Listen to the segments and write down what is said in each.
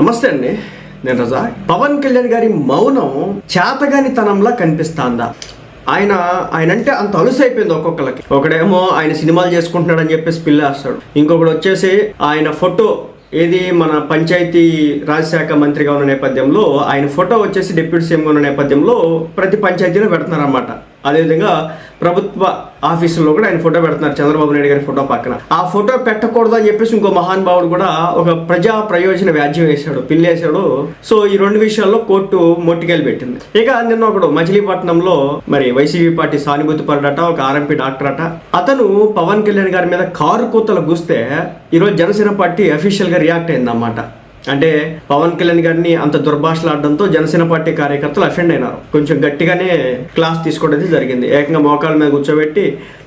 నమస్తే అండి. నేను రజా. పవన్ కళ్యాణ్ గారి మౌనం చేతగాని తనంలా కనిపిస్తాందా? ఆయన ఆయన అంటే అంత అలుసైపోయింది ఒక్కొక్కరికి ఒకడేమో ఆయన సినిమాలు చేసుకుంటున్నాడని చెప్పేసి పిల్లేస్తాడు. ఇంకొకడు వచ్చేసి ఆయన ఫోటో ఏది మన పంచాయతీ రాజశాఖ మంత్రిగా ఉన్న నేపథ్యంలో ఆయన ఫోటో వచ్చేసి డిప్యూటీ సీఎంగా ఉన్న నేపథ్యంలో ప్రతి పంచాయతీలో పెడుతున్నారన్నమాట. అదేవిధంగా ప్రభుత్వ ఆఫీసుల్లో కూడా ఆయన ఫోటో పెడుతున్నారు చంద్రబాబు నాయుడు గారి ఫోటో పక్కన. ఆ ఫోటో పెట్టకూడదు అని చెప్పేసి ఇంకో మహానుభావుడు కూడా ఒక ప్రజా ప్రయోజన వ్యాజ్యం వేశాడు పిల్లేశాడు సో ఈ రెండు విషయాల్లో కోర్టు మొట్టికెళ్ళి పెట్టింది. ఇక నిన్న ఒకడు మచిలీపట్నంలో మరి వైసీపీ పార్టీ సానుభూతి పరుడట ఒక ఆర్ఎంపీ డాక్టర్ అట. అతను పవన్ కళ్యాణ్ గారి మీద కారు కూతలు గుస్తే ఈరోజు జనసేన పార్టీ అఫీషియల్గా రియాక్ట్ అయిందన్నమాట. అంటే పవన్ కళ్యాణ్ గారిని అంత దుర్భాషలాడడంతో జనసేన పార్టీ కార్యకర్తలు అఫెండ్ అయినారు. కొంచెం గట్టిగానే క్లాస్ తీసుకోవడం జరిగింది. ఏకంగా మోకాల మీద కూర్చోబెట్టి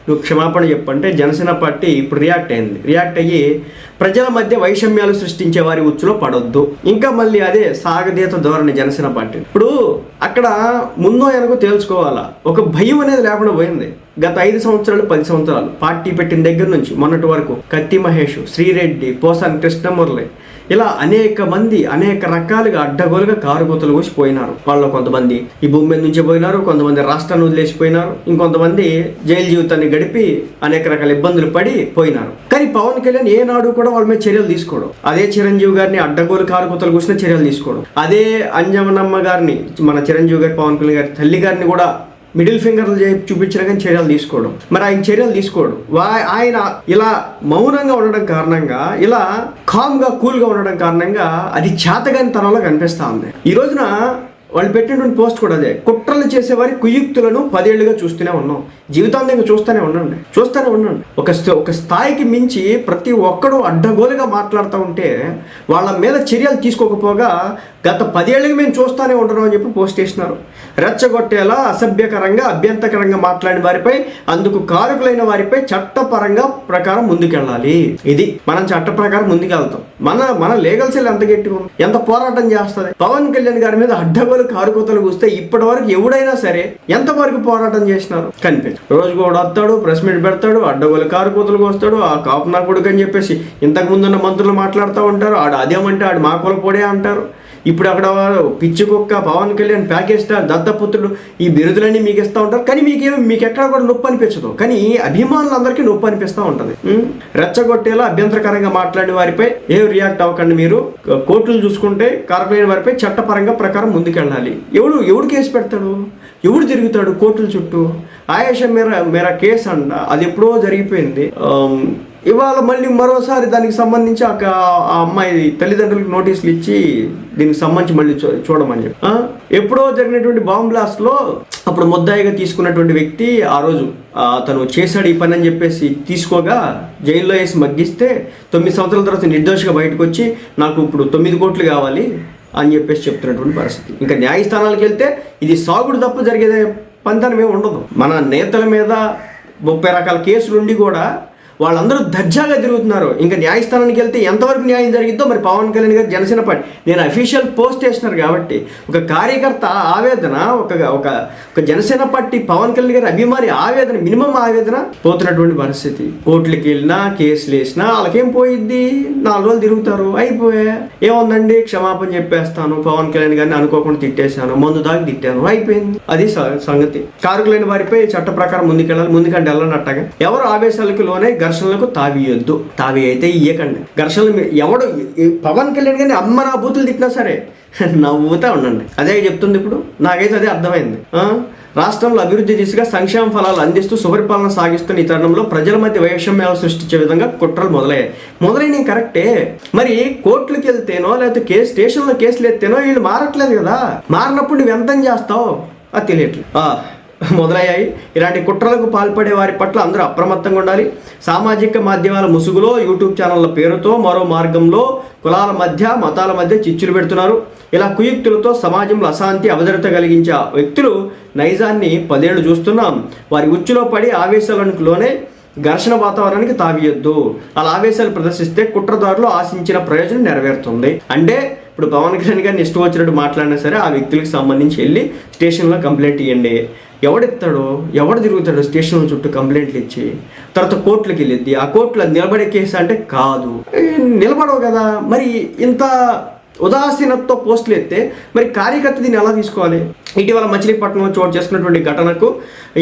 నువ్వు క్షమాపణ చెప్పంటే జనసేన పార్టీ ఇప్పుడు రియాక్ట్ అయింది. రియాక్ట్ అయ్యి ప్రజల మధ్య వైషమ్యాలు సృష్టించే వారి ఉచ్చులో పడొద్దు. ఇంకా మళ్ళీ అదే సాగదీత ధోరణి జనసేన పార్టీ. ఇప్పుడు అక్కడ ముందో వెనకో తేల్చుకోవాలా? ఒక భయం అనేది లేకుండా పోయింది. గత ఐదు సంవత్సరాలు పది సంవత్సరాలు పార్టీ పెట్టిన దగ్గర నుంచి మొన్నటి వరకు కత్తి మహేష్ శ్రీరెడ్డి పోసాని కృష్ణమురళి ఇలా అనేక మంది అనేక రకాలుగా అడ్డగోలుగా కారుగోతలు కోసి పోయినారు. వాళ్ళు కొంతమంది ఈ భూమి మీద నుంచి పోయినారు కొంతమంది రాష్ట్రాన్ని వదిలేసిపోయినారు ఇంకొంతమంది జైలు జీవితాన్ని గడిపి అనేక రకాల ఇబ్బందులు పడి పోయినారు. కానీ పవన్ కళ్యాణ్ ఏనాడు కూడా వాళ్ళ మీద చర్యలు తీసుకోవడం అదే చిరంజీవి గారిని అడ్డగోలు కారుగోతలు కూసిన చర్యలు తీసుకోవడం అదే అంజమనమ్మ గారిని మన చిరంజీవి గారి పవన్ కళ్యాణ్ గారి తల్లి గారిని కూడా మిడిల్ ఫింగర్లు చేసి చూపించిన కానీ చర్యలు తీసుకోవడం. మరి ఆయన చర్యలు తీసుకోడు. వా- ఆయన ఇలా మౌనంగా ఉండడం కారణంగా ఇలా కామ్గా కూల్గా ఉండడం కారణంగా అది చేతగాని తనలో కనిపిస్తూ ఉంది. ఈ రోజున వాళ్ళు పెట్టినటువంటి పోస్ట్ కూడా అదే. కుట్రలు చేసేవారి కుయుక్తులను పదేళ్ళుగా చూస్తూనే ఉన్నాం. జీవితాంతంగా చూస్తూనే ఉండండి. చూస్తూనే ఉండండి. ఒక ఒక స్థాయికి మించి ప్రతి ఒక్కడూ అడ్డగోలుగా మాట్లాడుతూ ఉంటే వాళ్ళ మీద చర్యలు తీసుకోకపోగా గత పదేళ్ళకి మేము చూస్తూనే ఉండడం అని చెప్పి పోస్ట్ చేసినారు. రెచ్చగొట్టేలా అసభ్యకరంగా అభ్యంతకరంగా మాట్లాడిన వారిపై అందుకు కారకులైన వారిపై చట్టపరంగా ప్రకారం ముందుకెళ్ళాలి. ఇది మనం చట్ట ప్రకారం ముందుకెళ్తాం. మన మన లీగల్ సెల్ ఎంత గట్టిగా ఎంత పోరాటం చేస్తుంది? పవన్ కళ్యాణ్ గారి మీద అడ్డగోలు కారుకోతలు కూస్తే ఇప్పటి వరకు ఎవడైనా సరే ఎంతవరకు పోరాటం చేసినారు? కనిపించు రోజు కూడా వస్తాడు ప్రెస్ మీట్ పెడతాడు అడ్డగోలు కారుకోతలు వస్తాడు ఆ కాపు నా కొడుకు అని చెప్పేసి ఇంతకు ముందున్న మంత్రులు మాట్లాడుతూ ఉంటారు ఆడు అదేమంటే ఆడు మా కుల పొడే అంటారు. ఇప్పుడు అక్కడ పిచ్చి కుక్క పవన్ కళ్యాణ్ ప్యాకేజ్ స్టార్ దత్తపుత్రుడు ఈ బిరుదులన్నీ మీకు ఇస్తూ ఉంటారు. కానీ మీకేమి మీకు ఎక్కడ కూడా నొప్పి అనిపించదు. కానీ అభిమానులందరికీ నొప్పి అనిపిస్తూ ఉంటుంది. రెచ్చగొట్టేలా అభ్యంతరకరంగా మాట్లాడిన వారిపై ఏం రియాక్ట్ అవ్వకండి మీరు. కోర్టులు చూసుకుంటే కారకులైన వారిపై చట్టపరంగా ప్రకారం ముందుకెళ్ళాలి. ఎవడు ఎవడు కేసు పెడతాడు? ఎవడు తిరుగుతాడు కోర్టుల చుట్టూ? ఆయేషా మేర మేర కేసు అంట. అది ఎప్పుడో జరిగిపోయింది. ఇవాళ మళ్ళీ మరోసారి దానికి సంబంధించి ఆ ఆ అమ్మాయి తల్లిదండ్రులకు నోటీసులు ఇచ్చి దీనికి సంబంధించి మళ్ళీ చూ- చూడమని చెప్పి. ఎప్పుడో జరిగినటువంటి బాంబ్ బ్లాస్ట్లో అప్పుడు ముద్దాయిగా తీసుకున్నటువంటి వ్యక్తి ఆ రోజు తను చేశాడు ఈ పని అని చెప్పేసి తీసుకోగా జైల్లో వేసి మగ్గిస్తే తొమ్మిది సంవత్సరాల తర్వాత నిర్దోషిగా బయటకు వచ్చి నాకు ఇప్పుడు తొమ్మిది కోట్లు కావాలి అని చెప్పేసి చెప్తున్నటువంటి పరిస్థితి. ఇంకా న్యాయస్థానాలకు వెళ్తే ఇది సాగుడు తప్ప జరిగేదే పంతనమే ఉండదు. మన నేతల మీద ముప్పై రకాల కేసులు ఉండి కూడా వాళ్ళందరూ దర్జాగా తిరుగుతున్నారు. ఇంకా న్యాయస్థానానికి వెళ్తే ఎంతవరకు న్యాయం జరిగిద్దో మరి పవన్ కళ్యాణ్ గారు జనసేన పార్టీ. నేను అఫీషియల్ పోస్ట్ చేసినారు కాబట్టి ఒక కార్యకర్త ఆవేదన ఒక ఒక ఒక జనసేన పార్టీ పవన్ కళ్యాణ్ గారి అభిమాని ఆవేదన మినిమం ఆవేదన పోతున్నటువంటి పరిస్థితి. కోర్టులకి వెళ్ళినా కేసులు వేసినా వాళ్ళకేం పోయిద్ది? నాలుగు రోజులు తిరుగుతారు. అయిపోయా. ఏముందండి? క్షమాపణ చెప్పేస్తాను. పవన్ కళ్యాణ్ గారిని అనుకోకుండా తిట్టేశాను. మందు దాకా తిట్టాను. అయిపోయింది. అది సంగతి. కారుకులైన వారిపై చట్ట ప్రకారం ముందుకెళ్ళాలి. ముందుకంటే వెళ్ళనట్టగా ఎవరు ఆవేశాలకు లోనే ఘర్షణలకు తావియొద్దు. తావి అయితే ఇయ్యకండి. ఘర్షణలు ఎవడు పవన్ కళ్యాణ్ కానీ అమ్మ నా బూతులు తిట్టినా సరే నవ్వుతా ఉండండి. అదే చెప్తుంది ఇప్పుడు. నాకైతే అదే అర్థమైంది. రాష్ట్రంలో అభివృద్ధి దిశగా సంక్షేమ ఫలాలు అందిస్తూ సుపరిపాలన సాగిస్తున్న ఈ తరుణంలో ప్రజల మధ్య వైషమ్యాలు సృష్టించే విధంగా కుట్రలు మొదలయ్యాయి. మొదలైనవి కరెక్టే. మరి కోర్టులకు వెళ్తేనో లేకపోతే కేసు స్టేషన్లో కేసులు ఎత్తేనో వీళ్ళు మారట్లేదు కదా. మారినప్పుడు నువ్వు ఎంత చేస్తావు? అది తెలియట్లేదు. మొదలయ్యాయి. ఇలాంటి కుట్రలకు పాల్పడే వారి పట్ల అందరూ అప్రమత్తంగా ఉండాలి. సామాజిక మాధ్యమాల ముసుగులో యూట్యూబ్ ఛానళ్ళ పేరుతో మరో మార్గంలో కులాల మధ్య మతాల మధ్య చిచ్చులు పెడుతున్నారు. ఇలా కుయుక్తులతో సమాజంలో అశాంతి అవధరత కలిగించే వ్యక్తులు నైజాన్ని పదేళ్ళు చూస్తున్నాం. వారి ఉచ్చులో పడి ఆవేశాలకు లోనే ఘర్షణ వాతావరణానికి తావియొద్దు. అలా ఆవేశాలు ప్రదర్శిస్తే కుట్రదారులు ఆశించిన ప్రయోజనం నెరవేరుతుంది. అంటే ఇప్పుడు పవన్ కళ్యాణ్ గారిని ఇష్టం వచ్చినట్టు మాట్లాడినా సరే ఆ వ్యక్తులకు సంబంధించి వెళ్ళి స్టేషన్లో కంప్లైంట్ ఇవ్వండి ఎవడెత్తాడో ఎవడు తిరుగుతాడో స్టేషన్ చుట్టూ కంప్లైంట్లు ఇచ్చి తర్వాత కోర్టులకు వెళ్ళిద్ది. ఆ కోర్టులో నిలబడే కేసు అంటే కాదు. నిలబడవు కదా. మరి ఇంత ఉదాసీనతతో పోస్టులు ఎత్తే మరి కార్యకర్త దీన్ని ఎలా తీసుకోవాలి? ఇటీవల మచిలీపట్నంలో చోటు చేసుకున్నటువంటి ఘటనకు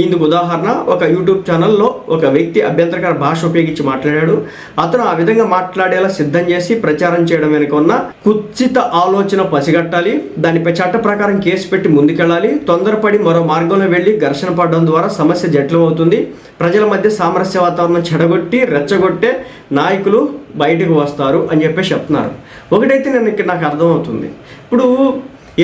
ఇందుకు ఉదాహరణ ఒక యూట్యూబ్ ఛానల్లో ఒక వ్యక్తి అభ్యంతరకర భాష ఉపయోగించి మాట్లాడాడు. అతను ఆ విధంగా మాట్లాడేలా సిద్ధం చేసి ప్రచారం చేయడం వెనుక ఉన్న కుత్సిత ఆలోచన పసిగట్టాలి. దానిపై చట్ట ప్రకారం కేసు పెట్టి ముందుకెళ్ళాలి. తొందరపడి మరో మార్గంలో వెళ్ళి ఘర్షణ పడడం ద్వారా సమస్య జటిలమవుతుంది. ప్రజల మధ్య సామరస్య వాతావరణం చెడగొట్టి రెచ్చగొట్టే నాయకులు బయటకు వస్తారు అని చెప్పేసి చెప్తున్నారు. ఒకటైతే నేను ఇక్కడ నాకు అర్థమవుతుంది. ఇప్పుడు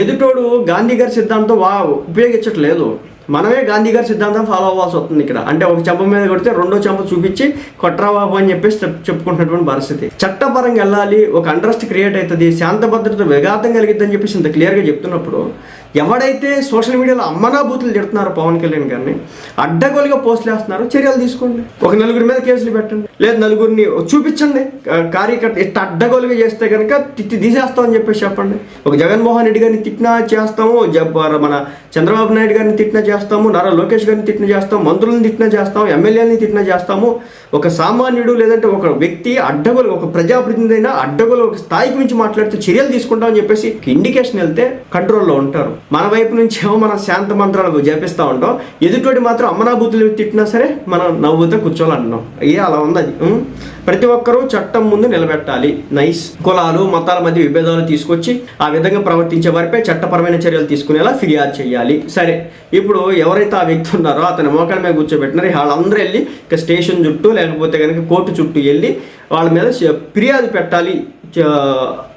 ఎదుటోడు గాంధీ గారి సిద్ధాంతం వా ఉపయోగించట్లేదు. మనమే గాంధీ గారి సిద్ధాంతం ఫాలో అవ్వాల్సి వస్తుంది ఇక్కడ. అంటే ఒక చెంప మీద కొడితే రెండో చెంప చూపించి కొట్రా బాబు అని చెప్పేసి చెప్పుకుంటున్నటువంటి పరిస్థితి. చట్టపరంగా వెళ్ళాలి ఒక అంట్రస్ట్ క్రియేట్ అవుతుంది శాంత భద్రత విఘాతం కలిగిద్దని చెప్పేసి ఇంత క్లియర్గా చెప్తున్నప్పుడు ఎవడైతే సోషల్ మీడియాలో అమ్మనా బూతులు తిడుతున్నారో పవన్ కళ్యాణ్ గారిని అడ్డగోలుగా పోస్టులు వేస్తున్నారో చర్యలు తీసుకోండి. ఒక నలుగురి మీద కేసులు పెట్టండి. లేదు నలుగురిని చూపించండి. కార్యకర్త ఇట్ట అడ్డగోలుగా చేస్తే కనుక తిట్టి తీసేస్తామని చెప్పేసి చెప్పండి. ఒక జగన్మోహన్ రెడ్డి గారిని తిట్టినా చేస్తాము మన చంద్రబాబు నాయుడు గారిని తిట్టినా చేస్తాము నారా లోకేష్ గారిని తిట్టినా చేస్తాము మంత్రులను తిట్టినా చేస్తాము ఎమ్మెల్యేలని తిట్టినా చేస్తాము. ఒక సామాన్యుడు లేదంటే ఒక వ్యక్తి అడ్డగోలు ఒక ప్రజాప్రతినిధి అయినా అడ్డగోలు ఒక స్థాయికి నుంచి మాట్లాడితే చర్యలు తీసుకుంటామని చెప్పేసి ఇండికేషన్ వెళ్తే కంట్రోల్లో ఉంటారు. మన వైపు నుంచి ఏమో మనం శాంత మంత్రాలు జపిస్తూ ఉంటాం. ఎదుటోటి మాత్రం అమనాభూతులు తిట్టినా సరే మనం నవ్వుతూ కూర్చోవాలంటున్నాం అయ్యే అలా ఉంది అది. ప్రతి ఒక్కరూ చట్టం ముందు నిలబెట్టాలి. నైస్. కులాలు మతాల మధ్య విభేదాలు తీసుకొచ్చి ఆ విధంగా ప్రవర్తించే వారిపై చట్టపరమైన చర్యలు తీసుకునేలా ఫిర్యాదు చేయాలి. సరే. ఇప్పుడు ఎవరైతే ఆ వ్యక్తి ఉన్నారో అతని మోకాల మీద కూర్చోబెట్టినారు వాళ్ళందరూ వెళ్ళి ఇక స్టేషన్ చుట్టూ లేకపోతే కనుక కోర్టు చుట్టూ వెళ్ళి వాళ్ళ మీద ఫిర్యాదు పెట్టాలి.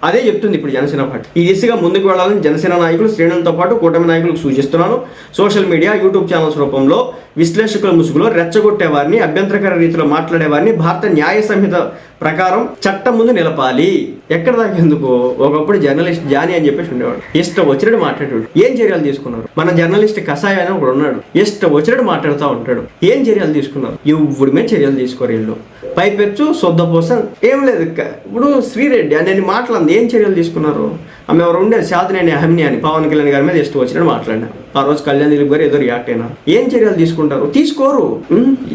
అదే చెప్తుంది ఇప్పుడు జనసేన పార్టీ. ఈ దిశగా ముందుకు వెళ్ళాలని జనసేన నాయకులు శ్రేణులతో పాటు కూటమి నాయకులకు సూచిస్తున్నాను. సోషల్ మీడియా యూట్యూబ్ ఛానల్స్ రూపంలో విశ్లేషకుల ముసుగులో రెచ్చగొట్టేవారిని అభ్యంతరకర రీతిలో మాట్లాడేవారిని భారత న్యాయ సంహిత ప్రకారం చట్టం ముందు నిలపాలి. ఎక్కడ దాకా ఎందుకు? ఒకప్పుడు జర్నలిస్ట్ జానీ అని చెప్పేసి ఉండేవాడు. ఇష్టం వచ్చినట్టు మాట్లాడేవాడు. ఏం చర్యలు తీసుకున్నారు? మన జర్నలిస్ట్ కషాయ అని ఒకడు ఉన్నాడు. ఇష్టం వచ్చినట్టు మాట్లాడుతూ ఉంటాడు. ఏం చర్యలు తీసుకున్నారు? ఇప్పుడు మీద చర్యలు తీసుకోరు వీళ్ళు. పైపెచ్చు సొద్దపోస ఏం లేదు ఇప్పుడు శ్రీరెడ్డి అని మాట్లాడింది ఏం చర్యలు తీసుకున్నారు? ఆమె ఎవరు ఉండే శాతనేని అహమ్ని అని పవన్ కళ్యాణ్ గారి మీద ఇష్టం వచ్చినట్టు మాట్లాడినా. ఆ రోజు కళ్యాణ్ దిలీప్ గారు ఏదో రియాక్ట్ అయినా. ఏం చర్యలు తీసుకుంటారు? తీసుకోరు.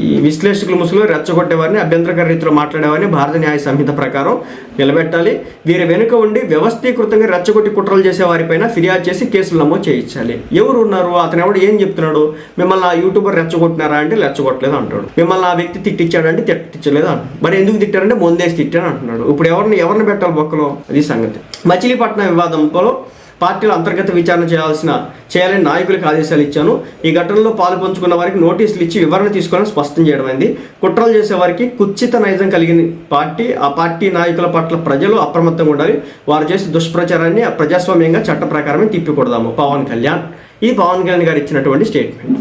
ఈ విశ్లేషకులు ముసుగులు రెచ్చగొట్టేవారిని అభ్యంతరకర రీతిలో మాట్లాడేవారిని భారత న్యాయ సంహిత ప్రకారం నిలబెట్టాలి. వీరి వెనుక ఉండి వ్యవస్థీకృతంగా రెచ్చగొట్టి కుట్రలు చేసే వారిపైన ఫిర్యాదు చేసి కేసులు నమోదు చేయించాలి. ఎవరు ఉన్నారు? అతను ఎవడు? ఏం చెప్తున్నాడు? మిమ్మల్ని ఆ యూట్యూబర్ రెచ్చగొట్టినారా అంటే రెచ్చగొట్టలేదు అంటాడు. మిమ్మల్ని ఆ వ్యక్తి తిట్టించాడంటే తిట్టించలేదు అంటాడు మరి ఎందుకు తిట్టారంటే ముందేసి తిట్టాను అంటున్నాడు. ఇప్పుడు ఎవరిని ఎవరిని పెట్టాలి బొక్కలో? అది సంగతి. మచిలీపట్నం వివాదంలో పార్టీలు అంతర్గత విచారణ చేయాల్సిన చేయాలని నాయకులకు ఆదేశాలు ఇచ్చాను. ఈ ఘటనలో పాల్పంచుకున్న వారికి నోటీసులు ఇచ్చి వివరణ తీసుకోవాలని స్పష్టం చేయడమైంది కుట్రలు చేసే వారికి నైజం కలిగిన పార్టీ ఆ పార్టీ నాయకుల పట్ల ప్రజలు అప్రమత్తంగా ఉండాలి. వారు చేసే దుష్ప్రచారాన్ని ప్రజాస్వామ్యంగా చట్ట ప్రకారమే తిప్పికొడదాము. పవన్ కళ్యాణ్. ఈ పవన్ కళ్యాణ్ గారు ఇచ్చినటువంటి స్టేట్మెంట్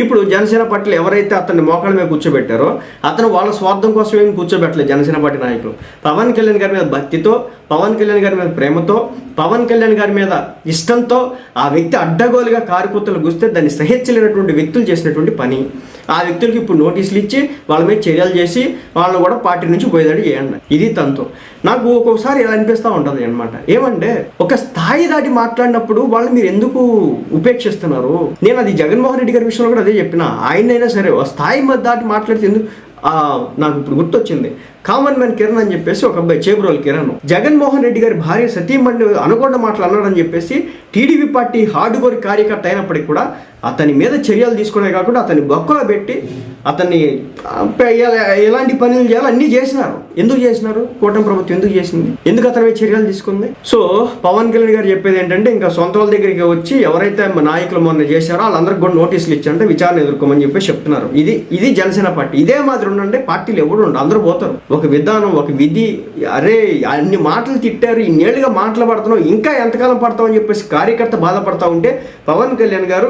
ఇప్పుడు జనసేన పార్టీలు ఎవరైతే అతన్ని మోకాళ్ళ మీద కూర్చోబెట్టారో అతను వాళ్ళ స్వార్థం కోసం ఏం కూర్చోబెట్టలేదు జనసేన పార్టీ నాయకులు. పవన్ కళ్యాణ్ గారి మీద భక్తితో పవన్ కళ్యాణ్ గారి మీద ప్రేమతో పవన్ కళ్యాణ్ గారి మీద ఇష్టంతో ఆ వ్యక్తి అడ్డగోలుగా కారుకూతలు గుస్తే దాన్ని సహించలేనటువంటి వ్యక్తులు చేసినటువంటి పని. ఆ వ్యక్తులకి ఇప్పుడు నోటీసులు ఇచ్చి వాళ్ళ మీద చర్యలు చేసి వాళ్ళని కూడా పార్టీ నుంచి పోయేదాడు చేయండి. ఇది తంతు. నాకు ఒక్కొక్కసారి ఇలా అనిపిస్తూ ఉంటుంది అనమాట ఏమంటే ఒక స్థాయి దాటి మాట్లాడినప్పుడు వాళ్ళని మీరు ఎందుకు ఉపేక్షిస్తున్నారు? నేను అది జగన్మోహన్ రెడ్డి గారి విషయంలో కూడా అదే చెప్పిన. ఆయనైనా సరే ఒక స్థాయి మీద దాటి మాట్లాడితే ఎందుకు? నాకు ఇప్పుడు గుర్తొచ్చింది. కామన్ మ్యాన్ కిరణ్ అని చెప్పేసి ఒక అబ్బాయి చేబ్రోల్ కిరణ్. జగన్మోహన్ రెడ్డి గారి భార్య సతీమణి అనుకొండ మాటలు అన్నాడని చెప్పేసి టీడీపీ పార్టీ హార్డ్ కోర్ కార్యకర్త అయినప్పటికీ కూడా అతని మీద చర్యలు తీసుకునే కాకుండా అతని బొక్కలో పెట్టి అతన్ని ఎలాంటి పనులు చేయాలో అన్నీ చేసినారు. ఎందుకు చేసినారు? కూటమి ప్రభుత్వం ఎందుకు చేసింది? ఎందుకు అతని మీద చర్యలు తీసుకుంది? సో పవన్ కళ్యాణ్ గారు చెప్పేది ఏంటంటే ఇంకా సొంత వాళ్ళ దగ్గరికి వచ్చి ఎవరైతే నాయకులు మొన్న చేశారో వాళ్ళందరికి కూడా నోటీసులు ఇచ్చారంటే విచారణ ఎదుర్కోమని చెప్పి చెప్తున్నారు. ఇది ఇది జనసేన పార్టీ. ఇదే మాదిరి ఉండండి పార్టీలు ఎవరు ఉండరు అందరూ పోతారు. ఒక విధానం ఒక విధి అరే అన్ని మాటలు తిట్టారు ఇన్నేళ్ళుగా మాటలు పడుతున్నావు ఇంకా ఎంతకాలం పడతావు అని చెప్పేసి కార్యకర్త బాధపడతా ఉంటే పవన్ కళ్యాణ్ గారు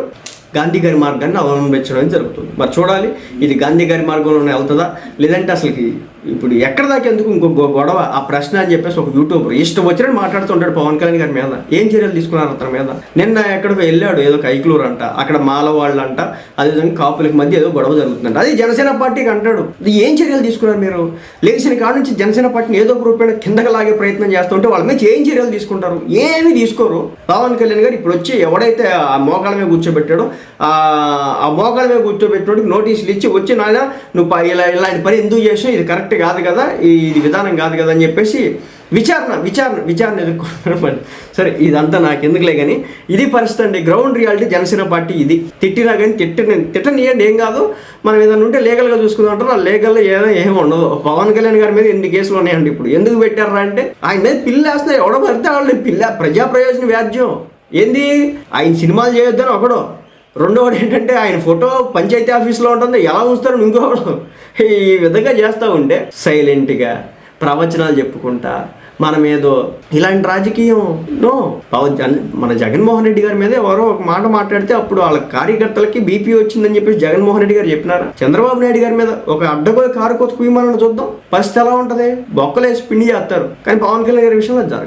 గాంధీ గారి మార్గాన్ని అవలంబించడం జరుగుతుంది. మరి చూడాలి ఇది గాంధీ గారి మార్గంలోనే వెళ్తుందా? లేదంటే అసలుకి ఇప్పుడు ఎక్కడ దాకా ఎందుకు ఇంకో గొడవ? ఆ ప్రశ్న అని చెప్పేసి ఒక యూట్యూబర్ ఇష్టం వచ్చినట్టు మాట్లాడుతుంటాడు పవన్ కళ్యాణ్ గారి మీద. ఏం చర్యలు తీసుకున్నారు అతని మీద? నిన్న ఎక్కడికి వెళ్ళాడు ఏదో కైకులూరు అంట అక్కడ మాల వాళ్ళు అంట అదేవిధంగా కాపులకి మధ్య ఏదో గొడవ జరుగుతుందంట. అది జనసేన పార్టీకి అంటాడు. ఏం చర్యలు తీసుకున్నారు మీరు? లేచిన కాడ నుంచి జనసేన పార్టీని ఏదో ఒక రూపాయన కిందకి లాగే ప్రయత్నం చేస్తుంటే వాళ్ళ మీద ఏం చర్యలు తీసుకుంటారు? ఏమీ తీసుకోరు. పవన్ కళ్యాణ్ గారు ఇప్పుడు వచ్చి ఎవడైతే ఆ మోకాళ్ళ మీద కూర్చోబెట్టాడో ఆ ఆ మోకాళ్ళ మీద కూర్చోబెట్టినోడికి నోటీసులు ఇచ్చి వచ్చి నాయన నువ్వు ఇలా ఇలాంటి పని ఎందుకు చేసావు ఇది కరెక్ట్ కాదు కదా ఇది విధానం కాదు కదా అని చెప్పేసి విచారణ విచారణ విచారణ ఎదుర్కొంటున్నారు సరే ఇదంతా నాకు ఎందుకులే కానీ ఇది పరిస్థితి అండి. గ్రౌండ్ రియాలిటీ జనసేన పార్టీ ఇది. తిట్టినా కానీ తిట్టిన తిట్టనియండి ఏం కాదు. మనం ఏదైనా ఉంటే లీగల్గా చూసుకుందాం అంటారు? ఆ లీగల్లో ఏదో ఏమి ఉండదు. పవన్ కళ్యాణ్ గారి మీద ఎన్ని కేసులు ఉన్నాయండి ఇప్పుడు? ఎందుకు పెట్టారా అంటే ఆయన మీద పిల్లేస్తున్నారు ఎవడో పడితే వాళ్ళు పిల్ల ప్రజా ప్రయోజన వ్యాజ్యం. ఏంది? ఆయన సినిమాలు చేయొద్దని ఒకడు. రెండవది ఏంటంటే ఆయన ఫోటో పంచాయతీ ఆఫీస్లో ఉంటుంది. ఎలా ఉంచుతారు ఇంకోవడం ఈ విధంగా చేస్తూ ఉంటే సైలెంట్గా ప్రవచనాలు చెప్పుకుంటా మనం ఏదో ఇలాంటి రాజకీయం నో. మన జగన్మోహన్ రెడ్డి గారి మీద ఎవరో ఒక మాట మాట్లాడితే అప్పుడు వాళ్ళ కార్యకర్తలకి బీపీ వచ్చిందని చెప్పేసి జగన్మోహన్ రెడ్డి గారు చెప్పినారా? చంద్రబాబు నాయుడు గారి మీద ఒక అడ్డగోలు కారు కొత్త కుయ్యమని చూద్దాం. పరిస్థితి ఎలా ఉంటుంది? బొక్కలేసి పిండి చేస్తారు. కానీ పవన్ కళ్యాణ్ గారి విషయంలో జరగదు.